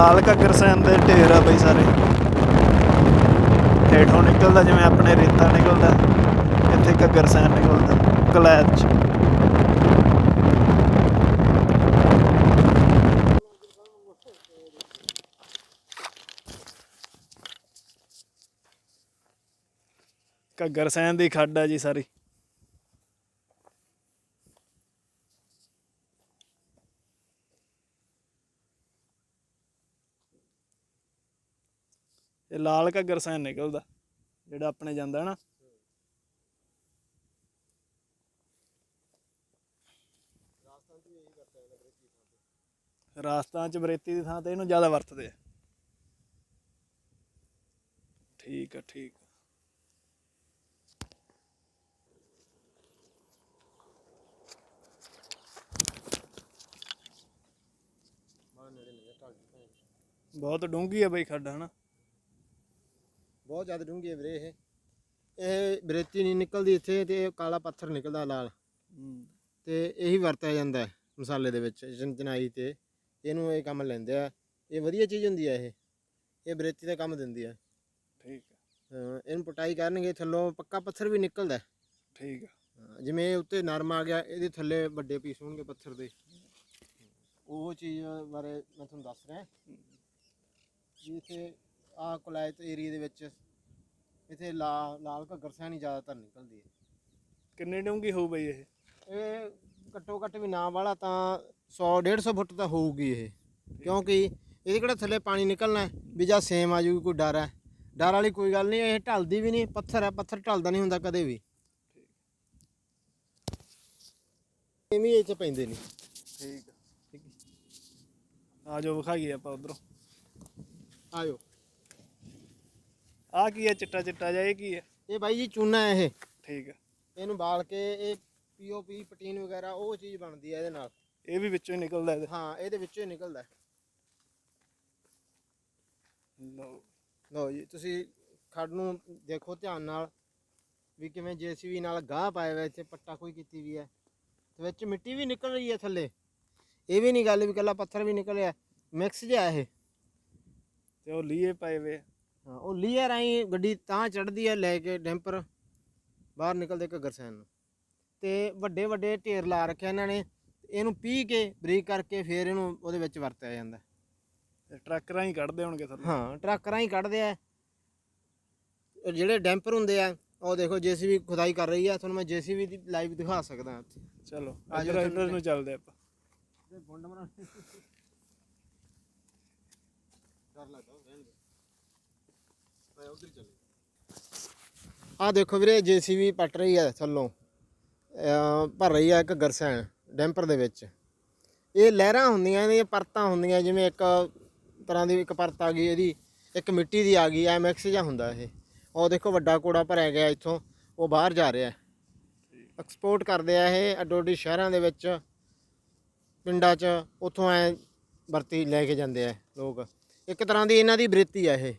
ਲਾਲ ਘੱਗਰ ਸੈਨ ਦੇ ਢੇਰ ਆ ਬਈ ਸਾਰੇ। ਹੇਠੋਂ ਨਿਕਲਦਾ ਜਿਵੇਂ ਆਪਣੇ ਰੇਤਾ ਨਿਕਲਦਾ। ਇੱਥੇ ਘੱਗਰ ਸੈਨ ਨਿਕਲਦਾ ਕਲੈਦ ਚ ਘੱਗਰ ਸੈਨ ਦੀ ਖੱਡ ਆ ਜੀ ਸਾਰੀ। ਇਹ ਲਾਲ ਘੱਗਰ ਸੈਨ ਨਿਕਲਦਾ, ਜਿਹੜਾ ਆਪਣੇ ਜਾਂਦਾ ਨਾ। ਰਾਜਸਥਾਨ ਚ ਬਰੇਤੀ ਦੀ ਥਾਂ ਤੇ ਇਹਨੂੰ ਜ਼ਿਆਦਾ ਵਰਤਦੇ ਆ। ਠੀਕ ਆ, ਠੀਕ। ਬਹੁਤ ਡੂੰਘੀ ਆ ਬਈ ਖੱਡ, ਹਨਾ। ਬਹੁਤ ਜ਼ਿਆਦਾ ਡੂੰਘੀ ਹੈ ਵੀਰੇ ਇਹ। ਇਹ ਬਰੇਤੀ ਨਹੀਂ ਨਿਕਲਦੀ ਇੱਥੇ ਤੇ ਇਹ ਕਾਲਾ ਪੱਥਰ ਨਿਕਲਦਾ ਲਾਲ। ਤੇ ਇਹੀ ਵਰਤਿਆ ਜਾਂਦਾ ਹੈ ਮਸਾਲੇ ਦੇ ਵਿੱਚ ਜਨ- ਚਨਾਈ ਤੇ। ਇਹਨੂੰ ਇਹ ਕੰਮ ਲੈਂਦੇ ਆ। ਇਹ ਵਧੀਆ ਚੀਜ਼ ਹੁੰਦੀ ਹੈ ਇਹ। ਇਹ ਬਰੇਤੀ ਦਾ ਕੰਮ ਦਿੰਦੀ ਹੈ ਠੀਕ ਆ। ਹਾਂ, ਇਹਨੂੰ ਪਟਾਈ ਕਰਨਗੇ ਥੱਲੋਂ ਪੱਕਾ ਪੱਥਰ ਵੀ ਨਿਕਲਦਾ। ਠੀਕ ਆ। ਹਾਂ, ਜਿਵੇਂ ਉੱਤੇ ਨਰਮ ਆ ਗਿਆ ਇਹਦੇ ਥੱਲੇ ਵੱਡੇ ਪੀਸ ਹੋਣਗੇ ਪੱਥਰ ਦੇ। ਉਹ ਚੀਜ਼ ਬਾਰੇ ਮੈਂ ਤੁਹਾਨੂੰ ਦੱਸ ਰਿਹਾ। ਜੀ ਇੱਥੇ ਆ ਕੁਲਾਇਤ ਏਰੀਆ ਦੇ ਵਿੱਚ ਇੱਥੇ ਲਾ ਲਾਲ ਘੱਗਰ ਸੈਣੀ ਜ਼ਿਆਦਾਤਰ ਨਿਕਲਦੀ ਹੈ। ਕਿੰਨੀ ਡੂੰਘੀ ਹੋਊ ਬਈ ਇਹ? ਇਹ ਘੱਟੋ ਘੱਟ ਵੀ ਨਾ ਵਾਲਾ ਤਾਂ 100 150 ਫੁੱਟ ਤਾਂ ਹੋਊਗੀ ਇਹ। ਕਿਉਂਕਿ ਇਹਦੇ ਕਿਹੜਾ ਥੱਲੇ ਪਾਣੀ ਨਿਕਲਣਾ ਹੈ, ਵੀ ਜਾਂ ਸੇਮ ਆ ਜੂਗੀ ਕੋਈ ਡਰ ਹੈ। ਡਰ ਵਾਲੀ ਕੋਈ ਗੱਲ ਨਹੀਂ ਇਹ ਢਲਦੀ ਵੀ ਨਹੀਂ ਪੱਥਰ ਹੈ ਪੱਥਰ ਢਲਦਾ ਨਹੀਂ ਹੁੰਦਾ ਕਦੇ ਵੀ। ਇਹ ਚ ਪੈਂਦੇ ਨਹੀਂ ਠੀਕ ਆ। ਠੀਕ ਆ ਜਾਓ ਵਿਖਾਈਏ ਆਪਾਂ ਉਧਰੋਂ। ਆਇਓ। ਆ ਕੀ ਆ ਚਿੱਟਾ ਚਿੱਟਾ ਜਿਹਾ ਇਹ ਕੀ ਹੈ? ਇਹ ਬਾਈ ਜੀ ਚੂਨਾ ਹੈ ਇਹ। ਠੀਕ ਆ ਇਹਨੂੰ ਬਾਲ ਕੇ ਇਹ ਪੀਓਪੀ ਪਟੀਨ ਵਗੈਰਾ ਉਹ ਚੀਜ਼ ਬਣਦੀ ਹੈ ਇਹਦੇ ਨਾਲ। ਇਹ ਵੀ ਵਿੱਚੋਂ ਹੀ ਨਿਕਲਦਾ ਇਹਦੇ। ਹਾਂ ਇਹਦੇ ਵਿੱਚੋਂ ਹੀ ਨਿਕਲਦਾ। ਹੈ। ਲਓ। ਲਓ ਜੀ ਤੁਸੀਂ ਖੱਡ ਨੂੰ ਦੇਖੋ ਧਿਆਨ ਨਾਲ ਵੀ ਕਿਵੇਂ ਜੀਸੀਬੀ ਨਾਲ ਗਾਹ ਪਾਇਆ ਹੋਇਆ ਇੱਥੇ ਪੱਟਾ ਕੋਈ ਕੀਤੀ ਵੀ ਹੈ। ਤੇ ਵਿੱਚ ਮਿੱਟੀ ਵੀ ਨਿਕਲ ਰਹੀ ਹੈ ਥੱਲੇ। ਇਹ ਵੀ ਨਹੀਂ ਗੱਲ ਵੀ ਕੱਲਾ ਪੱਥਰ ਵੀ ਨਿਕਲਿਆ। ਮਿਕਸ ਜਿਹਾ ਇਹ। ਤੇ ਉਹ ਲੀਏ ਪਏ ਵੇ। ਆ। ਹਾਂ ਉਹ ਲੀਅਰ ਆਈ ਗੱਡੀ ਤਾਂ ਚੜਦੀ ਹੈ ਲੈ ਕੇ ਡੈਂਪਰ ਬਾਹਰ ਨਿਕਲਦੇ ਘੱਗਰ ਸੈਨ ਨੂੰ। ਤੇ ਵੱਡੇ ਵੱਡੇ ਢੇਰ ਲਾ ਰੱਖਿਆ ਇਹਨਾਂ ਨੇ ਇਹਨੂੰ ਪੀ ਕੇ ਬਰੀਕ ਕਰਕੇ ਫਿਰ ਇਹਨੂੰ ਉਹਦੇ ਵਿੱਚ ਵਰਤਿਆ ਜਾਂਦਾ। ਤੇ ਟਰੱਕ ਰਾਹੀਂ ਕੱਢਦੇ ਹੋਣਗੇ ਥੱਲੇ। ਹਾਂ ਟਰੱਕਰਾਂ ਹੀ ਕੱਢਦੇ ਆ ਜਿਹੜੇ ਡੈਂਪਰ ਹੁੰਦੇ ਆ ਉਹ ਦੇਖੋ ਜੀਸੀਬੀ ਖੁਦਾਈ ਕਰ ਰਹੀ ਆ ਤੁਹਾਨੂੰ ਮੈਂ ਜੀਸੀਬੀ ਦੀ ਲਾਈਵ ਦਿਖਾ ਸਕਦਾ ਇੱਥੇ ਚਲੋ ਆ ਜਾਓ ਇੱਧਰ ਨੂੰ ਚੱਲਦੇ ਆਪਾਂ। ਗੁੰਡ ਮਰਾ ਡਰ ਲੱਗਦਾ ਰਹਿਣ ਦੇ। ਮੈਂ ਉਧਰ ਚੱਲੇ ਆ ਦੇਖੋ ਵੀਰੇ, ਜੀਸੀਬੀ ਪੱਟ ਰਹੀ ਹੈ ਥੱਲੋਂ। ਭਰ ਰਹੀ ਹੈ ਇੱਕ ਗਰਸੈਣ, ਡੈਂਪਰ ਦੇ ਵਿੱਚ। ਇਹ ਲਹਿਰਾਂ ਹੁੰਦੀਆਂ, ਇਹਦੀਆਂ ਪਰਤਾਂ ਹੁੰਦੀਆਂ, ਜਿਵੇਂ ਇੱਕ ਤਰ੍ਹਾਂ ਦੀ ਇੱਕ ਪਰਤ ਆ ਗਈ ਇਹਦੀ, ਇੱਕ ਮਿੱਟੀ ਦੀ ਆ ਗਈ ਐਮਐਕਸ ਜਿਹਾ ਹੁੰਦਾ ਇਹ। ਉਹ ਦੇਖੋ, ਵੱਡਾ ਕੋੜਾ ਭਰਿਆ ਗਿਆ ਇੱਥੋਂ, ਉਹ ਬਾਹਰ ਜਾ ਰਿਹਾ। ਐਕਸਪੋਰਟ ਕਰਦੇ ਆ ਇਹ ਅੱਡੋ ਅੱਡੀ ਸ਼ਹਿਰਾਂ ਦੇ ਵਿੱਚ, ਪਿੰਡਾਂ 'ਚ, ਉੱਥੋਂ ਐ ਵਰਤੀ ਲੈ ਕੇ ਜਾਂਦੇ ਆ ਲੋਕ। ਇੱਕ ਤਰ੍ਹਾਂ ਦੀ ਇਹਨਾਂ ਦੀ ਬ੍ਰਿਤੀ ਆ ਇਹ।